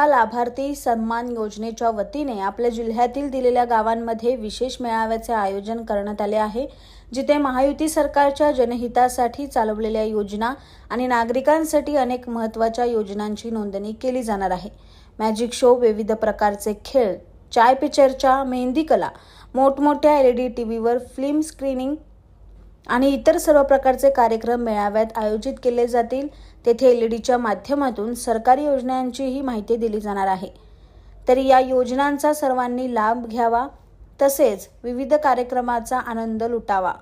लाभार्थी सन्मान योजनेच्या वतीने आपल्या जिल्ह्यातील दिलेल्या गावांमध्ये विशेष मेळाव्याचे आयोजन करण्यात आले आहे जिथे महायुती सरकारच्या जनहितासाठी चालवलेल्या योजना आणि नागरिकांसाठी अनेक महत्त्वाच्या योजनांची नोंदणी केली जाणार आहे. मॅजिक शो विविध प्रकारचे खेळ चाय पे चर्चा मेहंदी कला मोठमोठ्या एल ई डी टी व्हीवर फिल्म स्क्रीनिंग आणि इतर सर्व प्रकारचे कार्यक्रम मेळाव्यात आयोजित केले जातील. तेथे एल ईडीच्या माध्यमातून सरकारी योजनांचीही माहिती दिली जाणार आहे. तर या योजनांचा सर्वांनी लाभ घ्यावा. तसेच विविध कार्यक्रमाचा आनंद लुटावा.